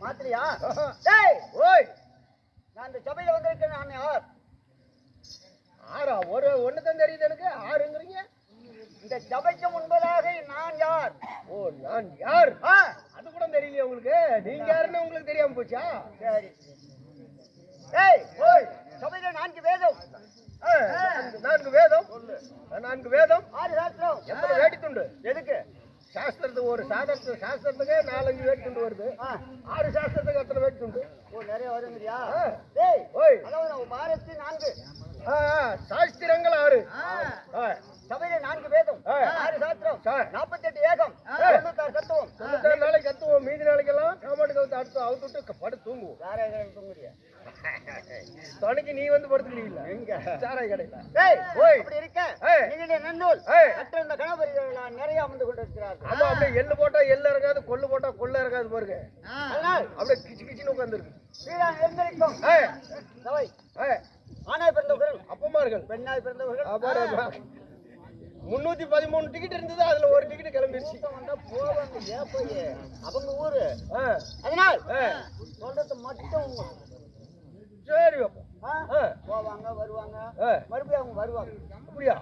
மாத்திரியா. டேய்! ஓய்! நான் இந்த சபையில வந்திருக்கேன் நான் யார்? ஆறா ஒரு தான் தெரியுது எனக்கு. ஆறுங்கிறீங்க? இந்த சபைக்கு முன்பதாக நான் யார்? ஓ நான் யார்? அது கூட தெரியலையா உங்களுக்கு. நீங்க யாருன்னு உங்களுக்கு தெரியாம போச்சா? சரி. டேய் ஓய்! சபையில நான்கு வேதம். நான்கு- வேதம். நான்கு வேதம். ஆறு சாஸ்திரம். எத்தனை வேட்டி துண்டு எதுக்கு? சாஸ்திரத்துக்கு ஒரு சாதத்து சாஸ்திரத்துக்கு நாலஞ்சு வேட்டி துண்டு வருது. ஆறு சாஸ்திரத்துக்கு எத்தனை வேட்டி துண்டு ஓ நிறைய வருங்கிறியா ஆ. டேய் ஓய். பாரத்தி நான்கு. சாஸ்திரங்கள் ஆறு. சபையில நான்கு வேதம். ஆறு சாஸ்திரம். ஆ. நாற்பத்தெட்டு ஏகம். தொண்ணூத்தாறு தத்துவம். தொண்ணூத்தாறு நாளைக்கு கத்துவோம் மீதி நாளைக்கெல்லாம் காமாட்டு கவுத்து அடுத்து அவுத்துட்டு படுத்து தூங்குவோம். வேற எங்க தூங்குறியா? துணைக்கு நீ வந்து படுத்துக்கிறீங்களா எங்க? சாராய் கடையில. டேய் ஓய். அப்படி இருக்க? ஏய். நீங்களுடைய நன்னூல்? ஏய். மற்ற இந்த கணபதிகள் நிறைய அமர்ந்து கொண்டிருக்கிறார்கள். ஆமா அப்படியே எள்ளு போட்டா எள்ளு இறங்காது கொள்ளு போட்டா கொள்ளு இறங்காது பாருங்க. அதனால் அப்படியே கிச்சு கிச்சுன்னு உட்காந்துருக்கு ஸ்ரீராம் எழுந்திருக்கும் ஏய். சபை ஏய். ஆணாய் பிறந்தவர்கள். அப்பமார்கள். பெண்ணாய் பிறந்தவர்கள். முன்னூத்தி பதிமூணு டிக்கெட் இருந்தது அதுல ஒரு டிக்கெட் கிளம்பிருச்சு. போவாங்க ஏன் போய்? அவங்க ஊரு. அதனால் சொல்றது மட்டும் சரி போவாங்க வருவாங்க. மறுபடியும் அவங்க வருவாங்க. அப்படியா?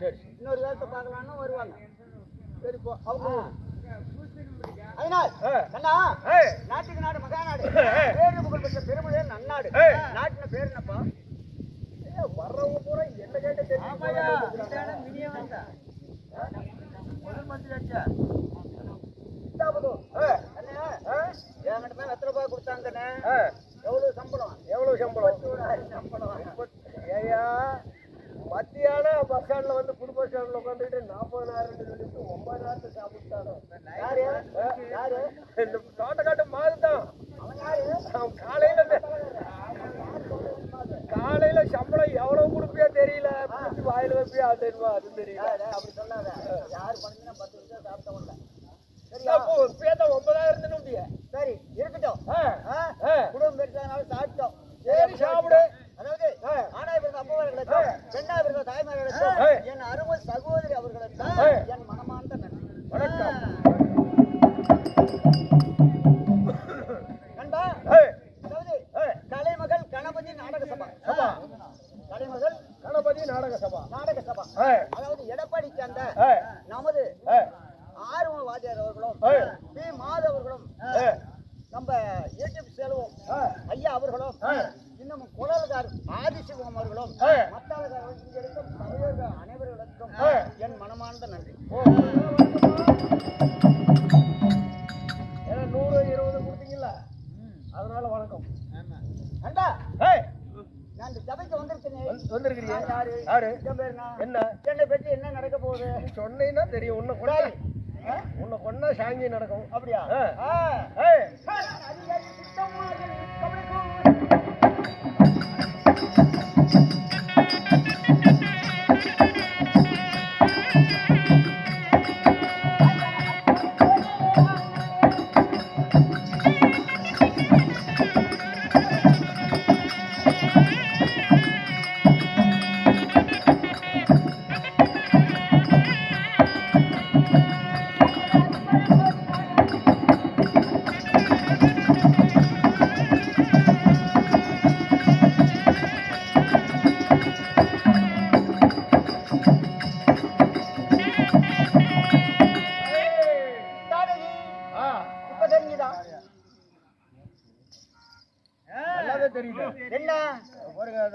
சரி இன்னொரு வேலை பார்க்கலாம்னு வருவாங்க. சரி போ. அவங்க. அதனால் அண்ணா நாட்டுக்கு நாடு மகாநாடு. ஏய். பேரு புகழ் பெற்ற நன்னாடு. ஏய். நாட்டுல பேர் என்னப்பா? வர்றவங்க பூரா என்ன கேட்டு அண்ணா, என்கிட்ட தான் எத்தனை ரூபாய் கொடுத்தாங்கண்ணே எவ்வளவு சம்பளம் எவ்வளவு சம்பளம் இருபதாயிரம் சம்பளம் ஏயா மத்தியானம் பஸ் ஸ்டாண்ட்ல வந்து புது பஸ் ஸ்டாண்ட்ல உட்காந்துட்டு நாற்பதாயிரம் சொல்லிட்டு ஒன்பதாயிரத்து சாப்பிட்டானோ யாரு யாரு இந்த தோட்டக்காட்டு மாதிரி தான் அவன் யாரு அவன் காலையில இந்த- காலையில சம்பளம் எவ்வளவு கொடுப்பியா தெரியல பிடிச்சி வாயில வைப்பியா அது தெரியுமா அது தெரியல டேய், டேய், அப்படி சொல்லாத யார் பண்ணீங்கன்னா பத்து நிமிஷம் சாப்பிட்டவன்ல சரியா அப்போ இப்பதான் ஒன்பதாயிரத்துன்னு உண்டிய சரி இருக்கட்டும் ஆ, ஆ? ஆ. குடும்பம் பெருசானாலும் சாப்பிட்டோம் சரி, சாப்பிடு. அதாவது ஆ. ஆணாய் பிறந்த அப்பவர்களுக்கும் பெண்ணாய் பிறந்த தாய்மார்களுக்கும் ஆ. என் அருமை சகோதரி அவர்களுக்கும் ஆ. என் மனமார்ந்த நன்றி வணக்கம் நண்பா ஏய், அதாவது ஏய், கலைமகள் கணபதி நாடக சபா சபா. கலைமகள் கணபதி நாடக சபா நாடக சபா ஏய், அதாவது எடப்பாடிக்கு அந்த ஏய், நமது ஏய், ஆர்வ வாத்தியார் அவர்களும் ஏய். பி மாதவர்களும் ஏய், நம்ம யூடியூப் செல்வம் ஏய், ஐயா அவர்களும் ஏய். இன்னும் குழல்கார் ஆதிசிவம் அவர்களும் ஏய். மத்தாளர்கள் இங்க இருக்கும் தலைவர்கள் அனைவர்களுக்கும் ஏய். என் மனமார்ந்த நன்றி ஓ, ஏன்னா நூறு இருபது கொடுத்தீங்கல்ல அதனால வணக்கம் அண்டா ஏய், நான் இந்த சபைக்கு வந்திருக்கேன் வந்து- வந்திருக்கிறீங்க நான் யாரு யாரு என் பேர் என்ன என்ன என்னை பற்றி என்ன நடக்க போகுது சொன்னீங்கன்னா தெரியும் உன்னை கொண்டா ஆ? உன்னை கொண்டா நடக்கும்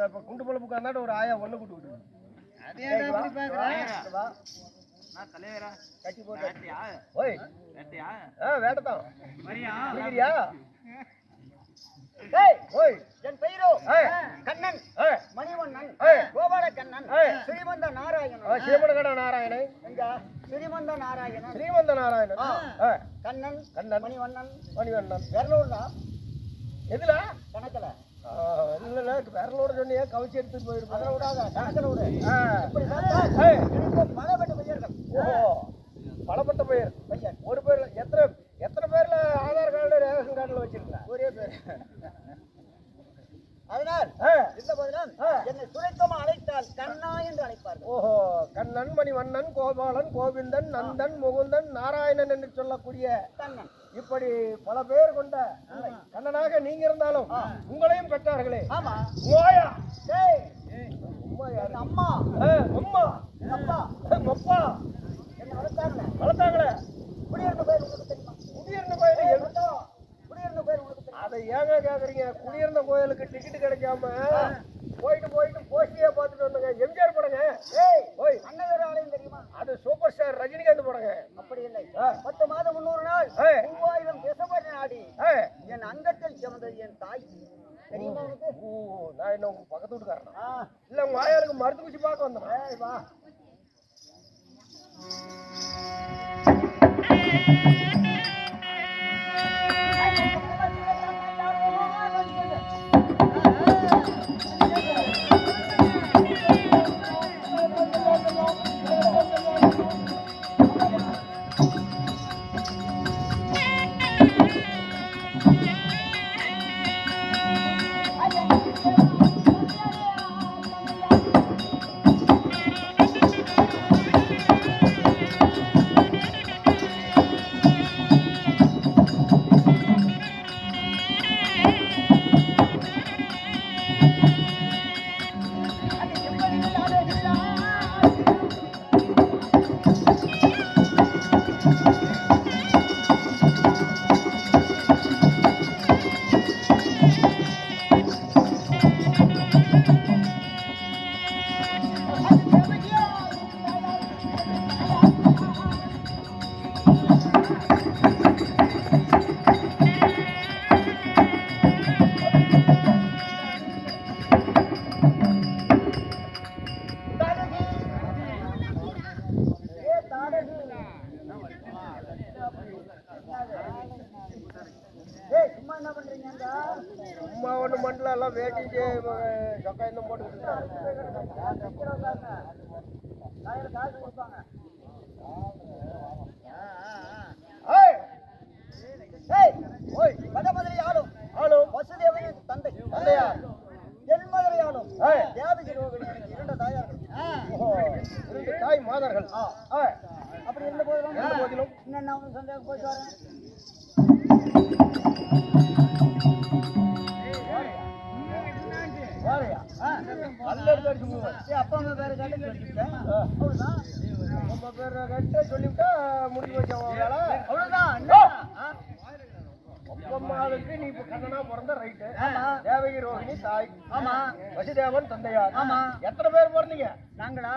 அப்ப குண்டு பழப்பு உட்காந்தாட்டு ஒரு ஆயா ஒண்ணு கூட்டு விட்டு வா. கட்டி போட்டு. ஓய். ஆ வேட்டதான் குடிக்கிறியா? ஏய், ஓய். என் பெயரோ. கண்ணன். மணிவண்ணன். கோபால கண்ணன். ஸ்ரீமந்த நாராயணன். சீமனகட நாராயணன். எங்க? ஸ்ரீமந்த நாராயணன். ஸ்ரீமந்த நாராயணன். கண்ணன். கண்ணன். மணிவண்ணன். மணிவண்ணன். விரலூர்னா எதுல? கணக்குல. ஆ, இல்ல இல்ல விரலோட சொன்னியா கவிச்சு எடுத்துட்டு அதில் போயிருப்பேன் விடாத கணக்குல விடு. பலபட்ட பெயர்கள் ஓ பலப்பட்ட பெயர் பையன். ஒரு பேர்ல எத்தனை எத்தனை பேர்ல ஆதார் கார்டு ரேஷன் கார்டுல வச்சிருக்கீங்க? ஒரே பேர். அதனால். இந்த பதிலும். என்னை சுரைக்கமா அழைத்தால் கண்ணா என்று அழைப்பார்கள். ஓஹோ கண்ணன் மணிவண்ணன் கோபாலன் கோவிந்தன் நந்தன் முகுந்தன் நாராயணன் என்று சொல்லக்கூடிய கண்ணன். இப்படி பல பேர் கொண்ட கண்ணனாக நீங்க இருந்தாலும் உங்களையும் பெற்றார்களே. ஆமா? எங்க அம்மா. அம்மா அப்பா. அப்பா என்ன வளர்த்தாங்க. வளர்த்தாங்களே. குடியிருந்த பேர் உங்களுக்கு தெரியுமா? குடியிருந்த கோயில் எங்க குடியிருந்த பேர் உங்களுக்கு தெரியுமா அதை ஏங்க கேக்குறீங்க குடியிருந்த கோயிலுக்கு டிக்கெட் கிடைக்காம போயிட்டு போயிட்டு போஸ்டியே பார்த்துட்டு வந்தங்க. எம்ஜிஆர் படங்க. ஏய் ஓய் அன்னவேர் ஆலயம் தெரியுமா? அது சூப்பர் ஸ்டார் ரஜினிகாந்த் படங்க. அப்படி இல்லை. பத்து மாதம் முன்னூறு நாள். மூவாயிரம் தேசப்பட்ட நாடி. என் அங்கத்தில் சுமந்தது என் தாய். தெரியுமா ஓ நான் என்ன உங்க பக்கத்து வீட்டுக்காரனா. இல்ல உங்க ஆயாருக்கு மருந்து குச்சி பார்க்க வந்தேன்? வா. இரண்டு தாய் மாதர்கள். அப்படி இருந்த போதிலும் இருந்த போதிலும். சந்தேகம் போயிட்டு அப்பா அம்மா பேரை கேட்டு பேர் சொல்லிவிட்டா முடிஞ்சு வச்ச வேலை அவ்வளவுதான். என்ன? ஆ? ஒப்பம்மாவுக்கு நீ இப்ப கண்ணனா பிறந்த ரைட்டு. தேவகி ரோகிணி தாய். ஆமா. வசுதேவன் தந்தையார். ஆமா. எத்தனை பேர் பிறந்தீங்க? நாங்களா?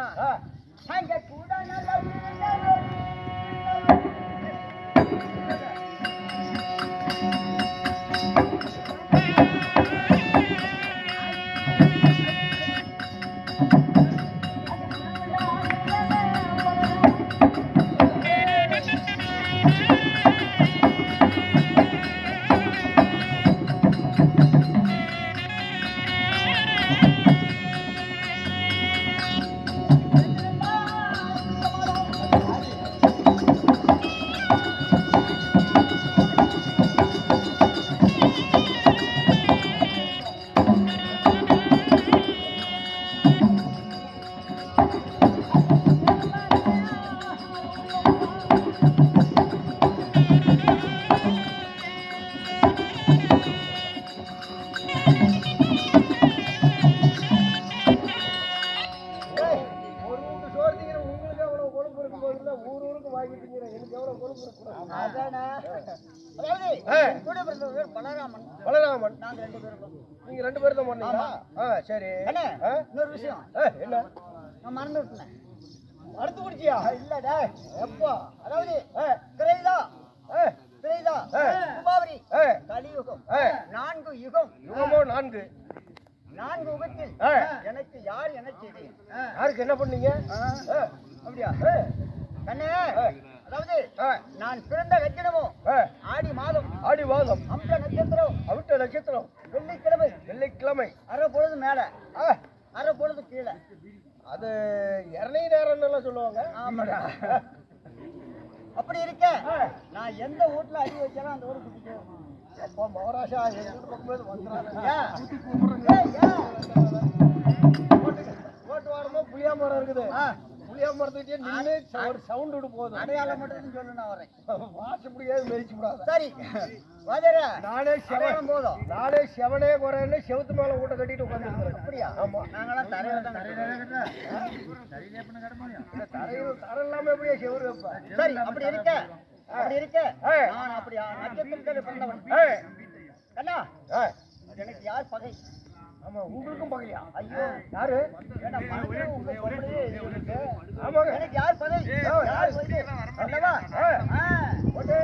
பலராமன் பலராமன் நாங்க ரெண்டு பேரும். நீங்க ரெண்டு பேரும் தான் பண்ணீங்களா ஆ சரி. அண்ணே, ஆ? இன்னொரு விஷயம். என்ன? நான் மறந்து விட்டேன் அடுத்து குடிச்சியா? இல்லடா எப்பா? அதாவது திரைதா திரைதா ஆ, கலியுகம். நான்கு யுகம். யுகமோ நான்கு? நான்கு யுகத்தில். எனக்கு யார் என்ன செய்தி? யாருக்கு என்ன பண்ணீங்க? அப்படியா? கண்ணே. அதாவது நான் பிறந்த ஆ, ஆடி மாதம் ஆடி வாதம் அம்ச நட்சத்திரம் அவிட்ட நட்சத்திரம். வெள்ளிக்கிழமை வெள்ளிக்கிழமை. அரை பொழுது மேல அரை பொழுது கீழே. அது இரணை நேரம்னு எல்லாம் சொல்லுவாங்க. ஆமாடா. அப்படி இருக்க. நான் எந்த வீட்டுல அடி வச்சாலும் அந்த ஊருக்கு அப்பா மகாராஜா எங்க வீட்டு பக்கமே வந்துடுறாங்க? ஓட்டு வாரமா புளியா மரம் இருக்குது மரத்துக்கிட்டே நின்று ஒரு சவுண்ட் விடு போதும். அடையாளம் மட்டும் சொல்லு நான் வரேன் வாச முடியாது மெரிச்சு விடாத. சரி. வாஜரா நானே செவன் அடையாளம் போதும். நானே செவனே குறைன்னு செவுத்து மேல ஊட்ட கட்டிட்டு உட்காந்துருக்கிறேன் அப்படியா? ஆமா. நாங்களாம் தரையில தான் இந்த தரையில் தரை இல்லாம எப்படியா செவரு வைப்ப? சரி அப்படி இருக்க. அப்படி இருக்க. நான் அப்படி நட்சத்திரத்தில் ஏய், கண்ணா எனக்கு யார் பகை? ஆமா உங்களுக்கும் பகையா ஐயோ யாரு? எனக்கு யார் ஏய், யார் அல்லவா. ஓகே.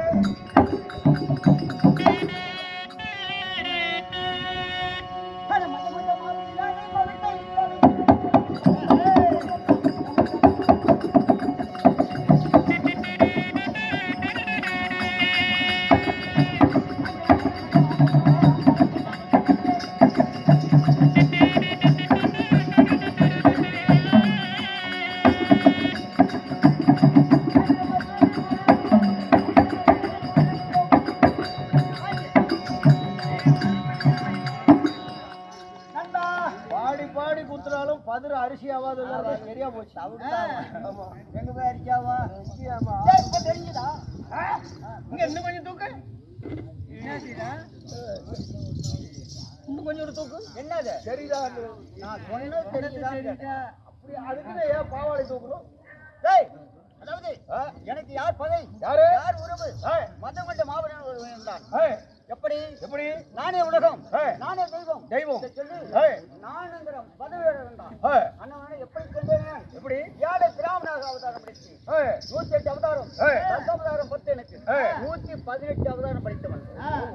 என்னது? சரிதா நான் சொன்னது தெரிஞ்சுதா அப்படி அதுக்குன்னு ஏன் பாவாடை தூக்கணும் டேய் அதாவது எனக்கு யார் பகை? யாரு? யார் உறவு? ஏய், மதம் கொண்ட மாவட்டம் ஒரு வேண்டாம் ஏய், எப்படி? எப்படி? நானே உலகம். நானே தெய்வம். தெய்வம். சொல்லி. நானுங்கிற பதவி வேண்டாம் அண்ணன் எப்படி சென்றேன்? எப்படி? ஏழை பிராமணாக அவதாரம் ஏய், நூத்தி எட்டு அவதாரம் ஏய். தசாவதாரம் பத்து எனக்கு. நூத்தி பதினெட்டு அவதாரம் படித்தவன்.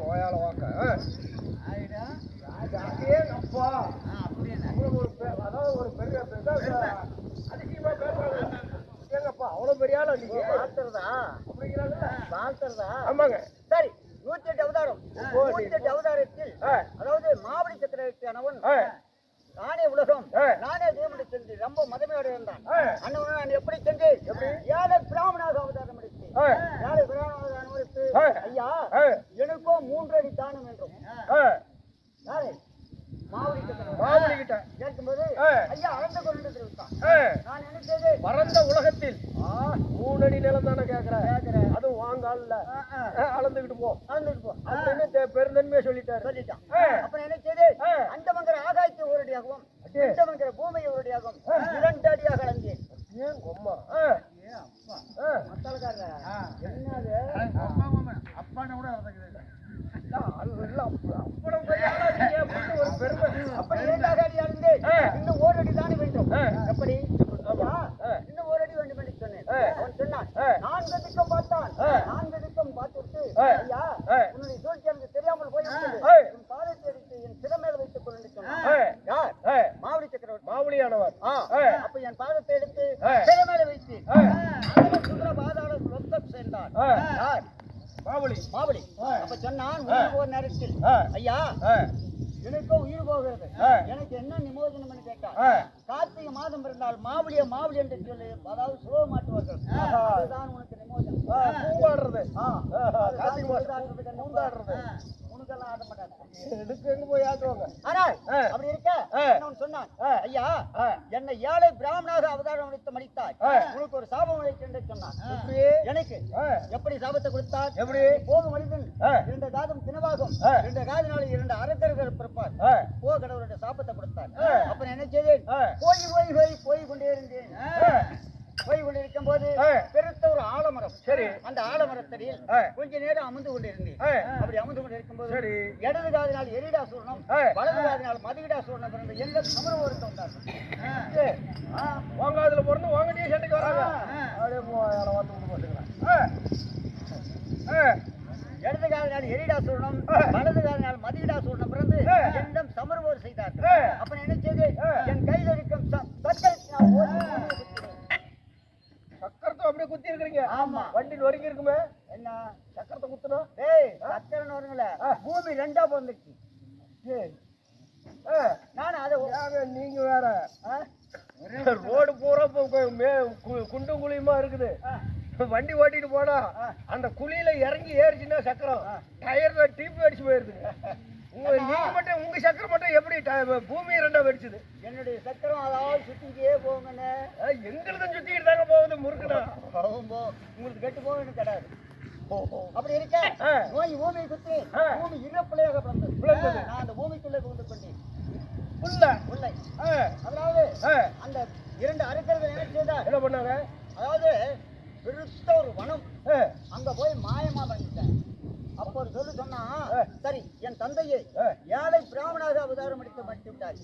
ஓயால வாக்க. ஏய். அது அப்பா. அதாவது ஒரு பெரிய அதிசயமா பேசுறாங்க ஏங்கப்பா அவ்வளவு பெரிய ஆளா நீங்க? வாழ்த்துறதா அப்படிங்கிறாங்கல்ல வாழ்த்துறதா ஆமாங்க. சரி நூத்தி எட்டு அவதாரம். நூத்தி எட்டு அவதாரத்தில் அதாவது மாவடி சக்கரவர்த்தியானவன் ஏய், நானே உலகம். நானே தேவனுடைய சென்று ரொம்ப மதமையோடு இருந்தான். அண்ணன் நான் எப்படி சென்று எப்படி? ஏழை பிராமணாக அவதாரம் எடுத்து ஏழை பிராமணாக எடுத்து ஏய். ஐயா ஏய், எனக்கோ மூன்றடி தானம் என்றும் பரந்த உலகத்தில். ஆ, மூணு அடி நிலம் தானே கேக்குறேன். அதுவும் வாங்கால. அளந்துக்கிட்டு போ. அளந்துட்டு போ. அப்படின்னு பெருந்தன்மையா சொல்லிட்டாரு. சொல்லிட்டான். அப்புறம் என்ன செய்தேன் ஏய். அண்டமங்கிற ஆகாயத்தை ஓரடியாகவும் இரண்டு அடியாக அளந்தேன் ஏன் கொம்மா ஆ, ஆ. என்னது எல்லாம் அது எல்லாம் அப்ப- அவ்வளவு பெரிய ஆளா இருக்கீங்க அப்படின்னு ஒரு பெருமை அப்படி இரண்டாக அடி அளந்தேன் ஏய். இன்னும் ஓரடி தானே வேண்டும் ஏய். எப்படி ஆமா. ஐயா, ஏய். இன்னும் ஓரடி வேண்டும் என்று சொன்னேன் ஏய். அவன் சொன்னான் ஏய். நான்கு திக்கம் பார்த்தான் ஏய். நான்கு திக்கம் பார்த்துவிட்டு ஏய். ஐயா ஏய். உன்னுடைய சூழ்ச்சி எனக்கு தெரியாமல் போய்விட்டது ஏய். உன் பாதத்தை எடுத்து என் சிறமேல வைத்துக் கொண்டு சொன்னான் ஏய். யார் ஏய், மாவடி சக்கரவர்த்தி மாவுளியானவர் ஆ, ஏய். அப்ப என் பாதத்தை எடுத்து. சிறமேல வைத்து. சுந்தர பாதாள சொத்தம் சேர்ந்தான். யார்? மாவுளி. அப்ப சொன்னான் நேரத்தில். ஐயா எனக்கோ உயிர் போகிறது. எனக்கு என்ன நிமோதனம் கேட்டான். கார்த்திகை மாதம் இருந்தால் மாவடிய மாவடி என்று சொல்லி அதாவது சுலப மாட்டுவார்கள். அதுதான் உனக்கு நிமோதனம் ஆ, பூவாடுறது. கார்த்திகை உனக்கு பூந்தாடுறது ஆ. உனக்கெல்லாம் ஆட மாட்டாங்க இதுக்கு எங்க போய் ஆட்டுவாங்க ஆனால் ஏய். அப்படி இருக்க ஏய். இன்னொன்னு சொன்னான் ஏய். ஐயா ஏய். என்னை ஏழை பிராமணாக அவதாரம் அளித்து மடித்தாய் ஏய். உனக்கு ஒரு சாபம் என்று சொன்னான்? எனக்கு எப்படி சாபத்தை கொடுத்தார் எப்படி? போகும் மனிதன். இரண்டு காதம் தினவாகும். இரண்டு காதினால இரண்டு அரக்கர்கள் பிறப்பார் போ கடவுளுடைய சாபத்தை கொடுத்தார். அப்புறம் என்ன செய்தேன். போய் போய் போய் போய் கொண்டே இருந்தேன். போய் கொண்டு இருக்கும் போது. பெருத்த ஒரு ஆலமரம் சரி. அந்த ஆலமரத்தடியில். கொஞ்ச நேரம் அமர்ந்து கொண்டு இருந்தேன் ஏய். அப்படி அமர்ந்து கொண்டு இருக்கும்போது சரி. இடது காதினால் எரிடா சூர்ணம். வலது காதினால் மதுகிடா சூர்ணம் பிறந்த எந்த சமரம் ஒருத்தம் வாங்க அதுல பிறந்து வாங்கடியே சண்டைக்கு வராங்க. அப்படியே போட்டுக்கலாம் ஏய், இடது காதினால் எரிடா சூர்ணம் ஏய். வலது காதினால் மதுகிடா சூர்ணம் பிறந்து. எந்தம் சமர்வோர் செய்தார்கள் செய்து ஏய். என் கையில் இருக்கும் ச- சக்கரத்தினால் ஓடி ஓடி குத்தினேன். சக்கரத்தை அப்படியே குத்தி இருக்கிறீங்க ஆமா. வண்டி நொறுங்கி இருக்குமே? என்ன? சக்கரத்தை குத்தணும். ஏய் சக்கரன்னு வருங்கள ஆ. பூமி ரெண்டா ஏய், நான் அதை நீங்க வேற? ரோடு பூரா குண்டும் குழியுமா இருக்குது. வண்டி ஓட்டிட்டு போனா. அந்த குழியில இறங்கி ஏறிச்சுன்னா சக்கரம். டயர்ல டீப் அடிச்சு போயிருதுங்க மட்டும் உங்க சக்கரம் மட்டும் எப்படி ட- பூமி ரெண்டா வெடிச்சது? என்னுடைய சக்கரம் அதாவது சுத்திக்கிட்டே போங்கண்ணே எங்களுக்கும் சுத்திக்கிட்டு தாங்க போகுது முறுக்குடா உங்களுக்கு கெட்டு போக எனக்கு கிடையாது அப்படி இருக்க. நோய் பூமியை குத்தி ஆ. பூமி இறப்பிள்ளையாக பிறந்தது. நான் அந்த பூமிக்குள்ளே புகுந்து புல்ல. உள்ளே ஆ, அதாவது ஆ. அந்த இரண்டு அறுக்கிறது என்ன செய்தார் என்ன பண்ணாங்க? அதாவது பெருத்த ஒரு வனம். ஆ, அங்க போய் மாயமா பண்ணிட்டேன். அப்போ ஒரு சொல்லு சொன்னா. சரி என் தந்தையை ஆ. ஏழை பிராமணாக அவதாரம் எடுத்து மடித்து விட்டார்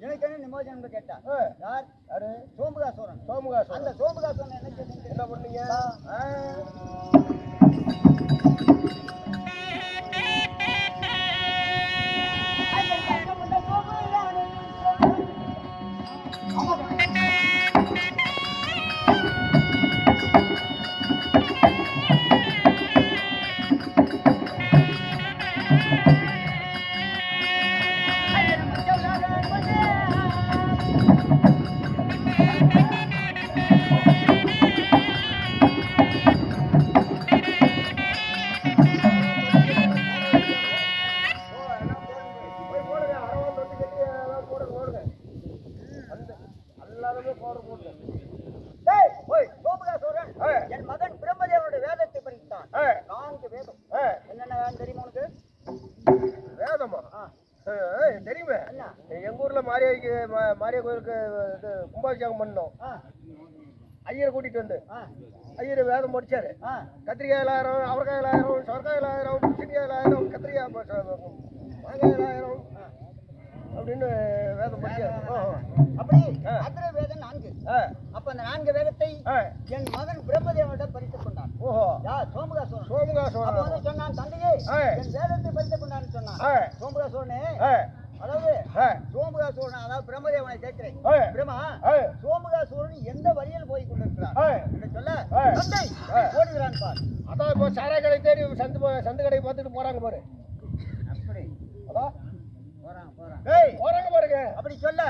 எனக்கு என்ன நிமோஜன் என்று கேட்டார். யார்? யாரு? சோமுகாசுரன். சோமுகா அந்த சோமுகாசுரன் என்ன என்ன பண்ணீங்க? ஐயர் வேதம் ஆ. கத்திரிக்காயில் ஆயிரம் அவரைக்காயில் ஆயிரம் சொரக்காயில் ஆயிரம் முருங்கைக்காயில் ஆயிரம் கத்திரிக்காய் மாங்காயில் ஆயிரம் அப்படின்னு வேதம் ஓ, அப்படி. அத்திர வேதம் நான்கு. அப்ப அந்த நான்கு வேதத்தை என் மகன் பிரம்மதேவனிடம் படித்துக் கொண்டான். ஓஹோ. யார் சோமுகாசுரன். சோமுகா அப்ப சோழன் வந்து சொன்னான் தந்தையே. என் வேதத்தை படித்துக் கொண்டான்னு சொன்னான். சோமுகாசுரனே அதாவது சோமுகாசுரன் அதாவது பிரம்மதேவனை கேட்கிறேன். பிரம்மா சோமுகாசுரன் எந்த வழியில் போய் கொண்டிருக்கிறார் சொல்ல. தந்தை. ஓடுகிறான் பார். அதான் இப்போ சாராய கடை தேடி சந்து சந்து கடையை பார்த்துட்டு போறாங்க பாரு. அப்படி. அதான் போறாங்க பாருங்க. அப்படி சொல்ல.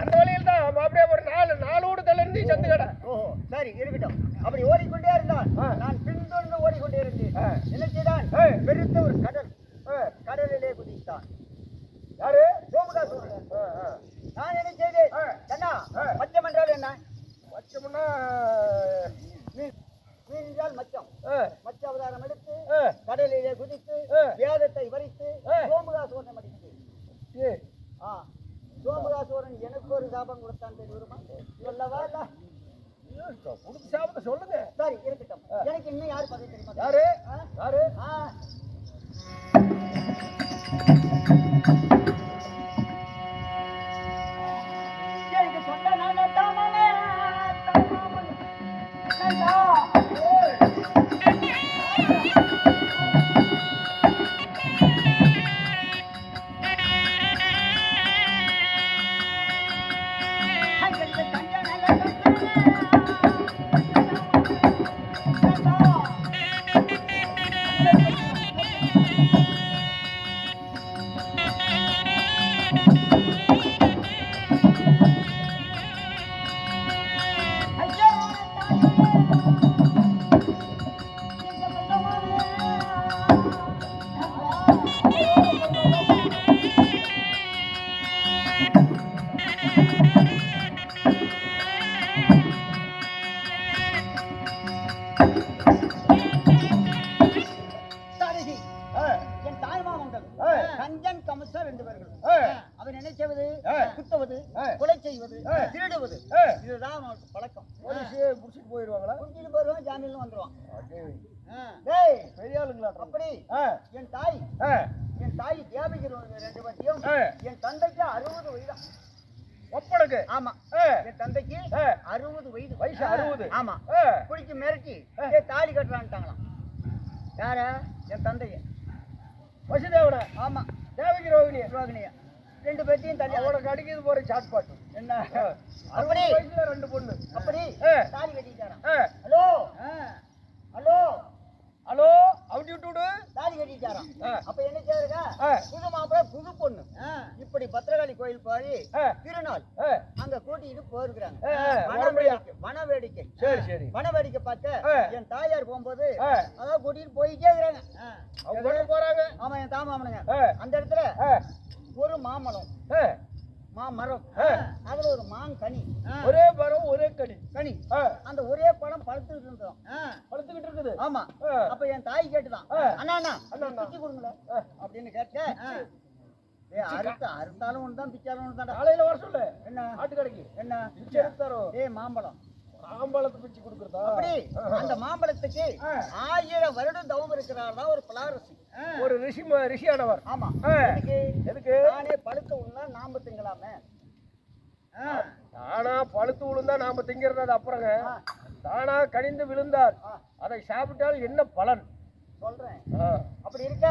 அந்த வழியில் தான் அப்படியே ஒரு நாலு நாலு வீடு தள்ளி சந்து கடை. ஓஹோ. சரி இருக்கட்டும். அப்படி ஓடிக்கொண்டே இருந்தான். நான் பின்தொடர்ந்து ஓடிக்கொண்டே இருந்தேன். ஆ. பெருத்த ஒரு கடல். கடலிலே குதித்தான். யாரு? ஆ. நான் என்ன செய்தேன் ஆ. மச்சம் என்றால் என்ன? மச்சம்னா மீன் என்றால் மச்சம். மச்ச அவதாரம் எடுத்து கடலிலே குதித்து. வேதத்தை வரித்து மடித்து. ஏய், ஆ. சோமுகாசுரன் எனக்கு ஒரு சாபம் கொடுத்தான் தெரியுமா சொல்லவா? இல்ல புடிச்சு சாப்பிட சொல்லுங்க. சரி இருக்கட்டும். எனக்கு இன்னும் யார் பதவி தெரியுமா? யாரு? யாரு? ஆ. எனக்கு சொந்த நானே தாமனே, பழக்கம் போலீஸ் புடிச்சிட்டு போயிடுவாங்களா? குடிச்சிட்டு போயிருவான் ஜாமீன்ல வந்துருவான் டேய் பெரிய ஆளுங்களா அப்படி. என் தாய். ஆ, என் தாய் தேவகிருவங்க ரெண்டு பத்தியும். என் தந்தைக்கு அறுபது வயது. ஒப்பனுக்கு. ஆமா. ஆ, என் தந்தைக்கு. அறுபது வயது. வயசு அறுபது. ஆமா. குடிச்சு மிரட்டி தாலி கட்டுறான்ட்டாங்களாம். யார? என் தந்தைய. வசுதேவன. ஆமா. தேவகி ரோகிணி ரோகிணியா. ரெண்டு பேர்த்தையும் தள்ளி அவனை கடிக்கிறது போற சாட் பாட்டு என்ன? அப்படி. அப்படி ரெண்டு பொண்ணு. அப்படி. தாலி கட்டிட்டாராம். ஆ, ஹலோ. ஹலோ. ஹலோ அவுட்டி விட்டு விடு. தாலி. அப்ப என்ன செய்யறதா ஆ. புது மாப்பிள்ளை புது பொண்ணு. இப்படி பத்திரகாளி கோயில் போய் திருநாள். அங்க கூட்டி கூட்டிட்டு போயிருக்கிறாங்க. ஆ, ஆ, வன மறுபடியும். வேடிக்கை வன வேடிக்கை. சரி சரி. வன வேடிக்கை பார்க்க ஆ. என் தாயார் போகும்போது அதான் கூட்டிட்டு போயிட்டே இருக்கிறாங்க. அவங்க போறாங்க. ஆமா என் தாமாமனுங்க. அந்த இடத்துல ஒரு மாமரம் ஆ. மாமரம். அதுல ஒரு மாங்கனி. ஒரே மரம் ஒரே கனி. ஆ, அந்த ஒரே பழம் பழுத்துக்கிட்டு இருந்தோம். படுத்துக்கிட்டு இருக்குது. ஆமா. அப்ப என் தாய் கேட்டுதான். அண்ணா அண்ணா. பிச்சு கொடுங்களேன். அப்படின்னு கேட்க அறுத்த அறுத்தாலும் ஒன்று தான் பிச்சாலும் ஒன்று தான்டா காலையில வர சொல்லு. என்ன? ஆட்டுக்கடைக்கு. என்ன? பிச்சை எடுத்தாரோ? ஏ மாம்பழம். ஆம்பளத்தை பிச்சு கொடுக்குறதா? அப்படி அந்த மாம்பழத்துக்கு. ஆயிரம் வருடம் தவம் இருக்கிறார் தான் ஒரு பலாரசி. ஒரு ரிஷி ரிஷியானவர். ஆமா. எதுக்கு? நானே பழுத்த உண்ணா நாம திங்கலாமே. தானா பழுத்து விழுந்தா நாம திங்கிறது அப்புறங்க. தானா கனிந்து விழுந்தால். அதை சாப்பிட்டால் என்ன பலன்? சொல்றேன். அப்படி இருக்க?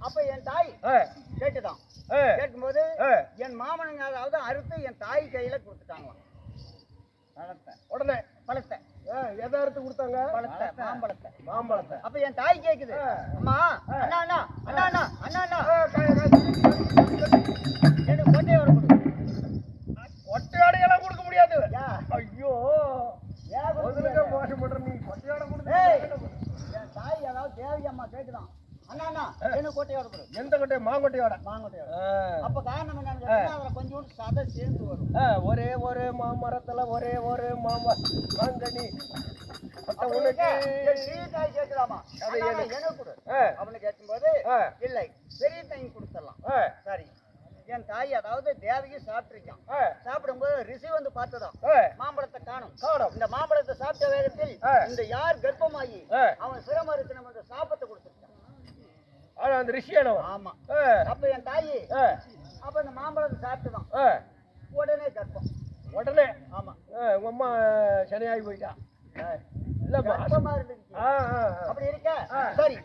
அப்ப என் தாய் கேட்டுதான். கேட்கும்போது. என் மாமனுங்க அதாவது அறுத்து என் தாய் கையில கொடுத்துட்டாங்களாம். உடனே பழத்தை. எதை அறுத்து கொடுத்தாங்க? பழத்தை. மாம்பழத்தை. மாம்பழத்தை. அப்ப என் தாய் கேக்குது ஆ. அம்மா அண்ணா அண்ணா அண்ணா அண்ணா அண்ணா அண்ணா ஆ, கா- கா- எனக்கு கொட்டையை வர கொடு கொட்டையாடையெல்லாம் கொடுக்க முடியாது யா ஐயோ ஏன் கொடுக்க முதலுக்கு முடியாது? மோசம் பண்ற நீ கொட்டையாட ஏய், கொடுத்து என் தாய் அதாவது தேவி அம்மா கேக்குதான் அண்ணா அண்ணா எனக்கு கொட்டையை வர கொடு எந்த கொட்டை மாங்கொட்டையோட மாங்கொட்டையோட ஆ. அப்ப காரணம் என்னன்னு கேட்டீங்கன்னா, அதுல கொஞ்சோண்டு சதை சேர்ந்து வரும் ஆ, ஒரே ஒரு மாமரத்துல ஒரே ஒரு மாம மாங்கனி கொட்டை அப்படி உனக்கு இருக்க, அண்ணா, எனக்கு- கொடு. அப்படின்னு கேட்கும்போது இல்லை. பெரிய தாய் கொடுத்துடலாம். சரி. என் தாய் அதாவது தேவகி சாப்பிட்டிருக்கான். சாப்பிடும்போது ரிஷி வந்து பார்த்ததாம். ஆ, மாம்பழத்தை காணும். காணோம். இந்த மாம்பழத்தை சாப்பிட்ட வேகத்தில். இந்த யார் கர்ப்பமாகி. அவன் சிரமம் இருக்கு நம்ம அந்த சாபத்தை கொடுத்துருக்கான். அந்த ரிஷியானவன் ஆமா. அப்ப என் தாயி ஆ, அப்ப இந்த மாம்பழத்தை சாப்பிட்டுதான் ஆ, உடனே கர்ப்பம் உடனே ஆமா ஆ, உங்க அம்மா சனியாகி போயிட்டா ஆ, இல்லம்மா கர்ப்பமா இருந்துச்சு ஆ, ஆ, ஆ. அப்படி இருக்க ஆ. சரி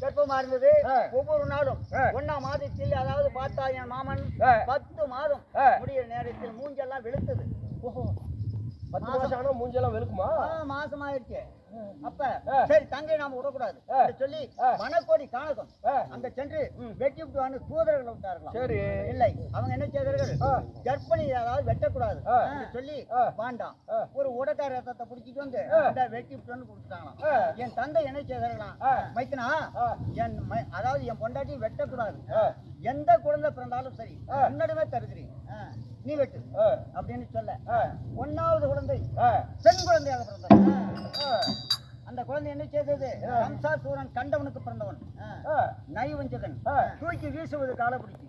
கர்ப்பமா இருந்தது ஆ. ஒவ்வொரு நாளும் ஆ. ஒன்னாம் மாதத்தில் அதாவது பார்த்தா என் மாமன் ஆ. பத்து மாதம் ஆ. முடியிற நேரத்தில் மூஞ்செல்லாம் வெளுத்தது ஓஹோ. பத்து மாசம் ஆனா மூஞ்செல்லாம் வெளுக்குமா ஆ, மாசம் ஆயிடுச்சு அப்ப. சரி தங்கை நாம விடக்கூடாது. சொல்லி ஆ. வனக்கோடி காணகம் அங்க சென்று வெட்டி விட்டு தூதர்களை விட்டார்களாம். சரி. இல்லை அவங்க என்ன செய்தார்கள்? கர்ப்பிணி அதாவது வெட்டக்கூடாது. சொல்லி. வேண்டாம். ஒரு உடக்கார ரத்தத்தை பிடிச்சிட்டு வந்து வெட்டி விட்டுன்னு கொடுத்துட்டாங்களாம். என் தந்தை என்ன செய்தார்களாம். மைத்தனா. என் அதாவது என் பொண்டாட்டி வெட்டக்கூடாது. எந்த குழந்தை பிறந்தாலும் சரி ஆ. உன்னிடமே தருகிறேன். நீ வெட்டு. அப்படின்னு சொல்ல ஒன்னாவது குழந்தை பெண் குழந்தையாக பிறந்தது ஆ, அந்த குழந்தை என்ன செய்தது? ஆ. கம்சாசூரன் கண்டவனுக்கு பிறந்தவன். ஆ, நைவஞ்சகன். ஆ. தூக்கி வீசுவது காலை பிடிச்சி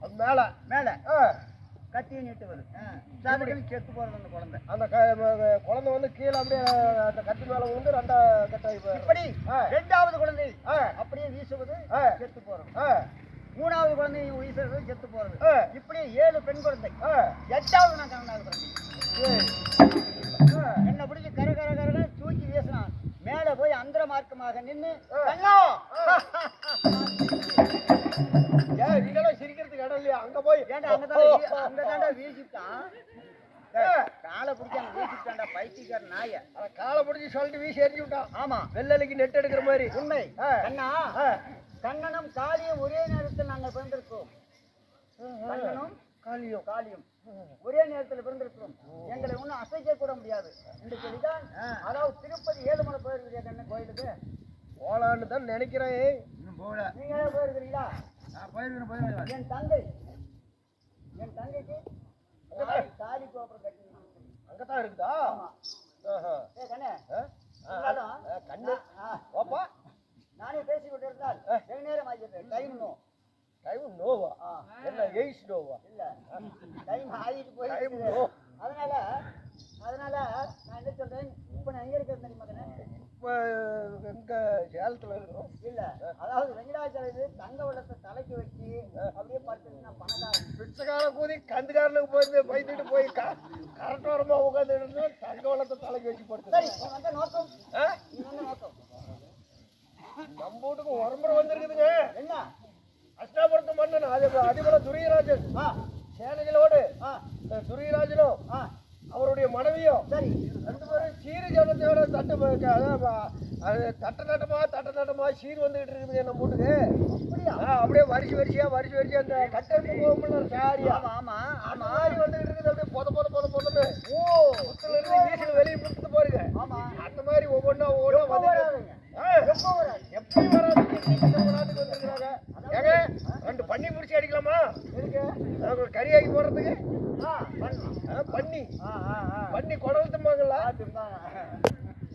அது மேல. மேல. கத்தியை நீட்டுவது சாப்பிட்டு செத்து போறது அந்த குழந்தை. அந்த குழந்தை வந்து கீழே அப்படியே அந்த கட்டி மேல விழுந்து ரெண்டா கட்டாயி. இப்படி ஆ. இரண்டாவது குழந்தை ஆ, அப்படியே வீசுவது ஆ. செத்து போறது. ஆ, மூணாவது குழந்தை வீசுறது செத்து போறது. ஆ, இப்படி ஏழு பெண் குழந்தை. எட்டாவது நான் கணவனாக பிறந்தேன் என்ன பிடிச்சி கர கர கர தூக்கி வீசினான். மேல போய் அந்தர மார்க்கமாக ஏன் நீங்களாம் சிரிக்கிறதுக்கு இடம் இல்லையா? அங்க போய் அங்கதான்டா வீசிட்டான். காலை பிடிச்சி அங்க வீசிட்டான்டா பைத்தியக்கார நாய. காலை பிடிச்சி சொல்லிட்டு வீசி எறிஞ்சு விட்டான் ஆமா. வெள்ளலிக்கு நெட் எடுக்கிற மாதிரி. உண்மை. ஆ. கண்ணனும் காளியும் ஒரே நேரத்தில் நாங்கள் பிறந்திருக்கோம். கண்ணனும் காலியம். காளியும் ஒரே நேரத்தில் பிறந்திருக்கிறோம். எங்களை ஒன்றும் அசைக்க கூட முடியாது. என்று சொல்லிதான் அதாவது திருப்பதி ஏழுமலை போயிருக்கிறியா கண்ணன் கோயிலுக்கு போலான்னு தான் நினைக்கிறேன். நீங்க ஏதாவது போயிருக்கிறீங்களா? என் தங்கை. என் தங்கைக்கு காளி கோபுரம் கட்டினான் அங்கதான் இருக்குதா? ஆமா. ஆஹா. ஏ கண்ணே. கண்ணு. ஓப்பா நானே பேசி கொண்டிருந்தால் வெகு நேரம் ஆகிறது டைம் நோ. டைம் நோவா? ஆ. என்ன எயிட்ஸ் நோவா? இல்ல டைம் ஆகிட்டு Time போயிருக்கு no. அதனால அதனால நான் என்ன சொல்றேன் இப்ப நான் எங்க இருக்கிறது தெரியுமா கண்ணே? இப்போ எங்க சேலத்துல இருக்கிறோம் இல்ல அதாவது வெங்கடாச்சலம் தங்க வெள்ளத்தை தலைக்கு வச்சு அப்படியே படுத்துட்டு நான் பணக்காரன் பிச்சைக்கார கூதி கந்துக்காரனுக்கு போய் பயந்துட்டு போய் கரெக்ட் வரமா உட்காந்து தங்க வளத்தை தலைக்கு வச்சு நோக்கம். நோக்கம். நம்ம வீட்டுக்கு உரம்பரை வந்திருக்குதுங்க. என்ன? அஷ்டாபுரத்து மன்னன் அது அதிபல துரியராஜன் சேனைகளோடு துரியராஜனும் அவருடைய மனைவியும் சரி. ரெண்டு பேரும் சீரி ஜனத்தையோட தட்டு அது தட்ட தட்டமா தட்ட தட்டமா சீர் வந்துகிட்டு இருக்குது நம்ம வீட்டுக்கு அப்படியா? வரிசை வரிசையா வரிசை வரிசையா அந்த கட்டெடுத்து போகும்போது சாரியா? ஆமா ஆமா ஆமா. வந்துகிட்டு இருக்குது அப்படியே பொத பொத பொத பொதன்னு. ஓ முத்துல இருந்து வீசில் வெளியே முட்டு பாருங்க ஆமா அந்த மாதிரி ஒவ்வொன்றா ஒவ்வொன்றா எப்போ வந்து வராதுங்க எப்போ வராது எப்படி வராது நம்ம நாட்டுக்கு வந்திருக்கிறாங்க ஏங்க ரெண்டு பண்ணி முடிச்சு அடிக்கலாமா இருக்கு உங்களுக்கு கறியாக்கி போடுறதுக்கு ஆ பண்ணு ஆ, பண்ணி ஆ ஆ ஆ பண்ணி குடல் தும்பாங்களா பார்த்துருந்தாங்க.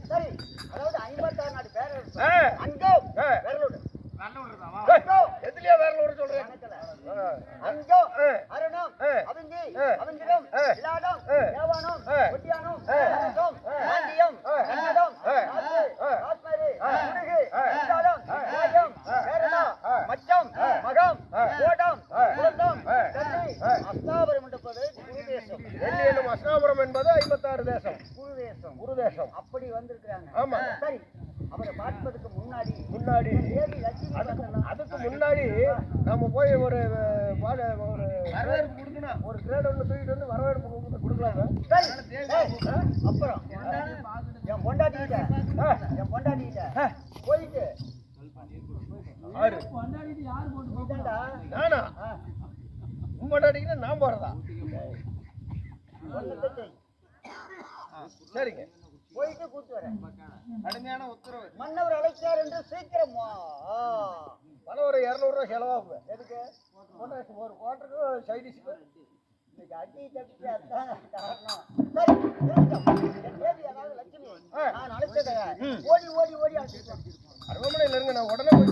சரி அதாவது ஐம்பத்தாறு நாடு பேர் இருக்கு. ஆ. அங்கோ ஆ. விரலுடு ஏய், எதுலயா வேற ஒரு சொல்றேன் கணக்குல. ஆ. அங்கோ ஆ. அருணம் ஆ. அவிஞ்சி ஆ. அவிஞ்சிடம் ஆ. இலாடம் ஆ. தேவானம் ஆ. ஒட்டியானம் ஆ. அனந்தம் ஆ. ஆண்டியம் ஆ. கன்னடம் ஆ. காசு ஆ. காஷ்மீரி ஆ. குடுகு ஆ. குண்டாலம் ஆ. ராஜம் ஆ. கேரளா ஆ. மச்சம் ஆ. மகம் ஆ. கோடம் ஆ. குலந்தம் ஆ. கன்னி ஆ. அஸ்தாபரம் என்பது குரு தேசம் டெல்லி என்னும் அஸ்னாபுரம் என்பது ஐம்பத்தாறு தேசம் குரு தேசம் குரு தேசம் அப்படி வந்திருக்கிறாங்க ஆமா. சரி அவரை பார்ப்பதற்கு முன்னாடி. அதுக்கு முன்னாடி நம்ம போய் ஒரு பால ஒரு வரவேற்பு கொடுக்கணும். ஒரு கிரேட் ஒன்று தூக்கிட்டு வந்து வரவேற்பு கொடுக்க- கொடுக்கலாங்க. அப்புறம். என் பொண்டாட்டிக்கிட்ட ஆ. என் பொண்டாட்டிக்கிட்ட. போயிட்டு நானா? உம்மடாட்டிக்கிட்ட நான் போறதா. சரிங்க. போயிட்டு கூட்டு வரேன். கடுமையான உத்தரவு. மன்னவர் அழைச்சார் என்று சீக்கிரம். பணம் ஒரு இரநூறுவா செலவாகும் எதுக்கு? ஒரு குவாட்டருக்கு சைடிஷுக்கு இன்னைக்கு அடி தப்பிச்சு அதான் காரணம். சரி அதாவது லட்சுமி. ஆ. நான் அழைச்சத. ஓடி ஓடி ஓடி அழைச்சிட்டு வா. அரண்மனையில் இருங்க நான் உடனே போய்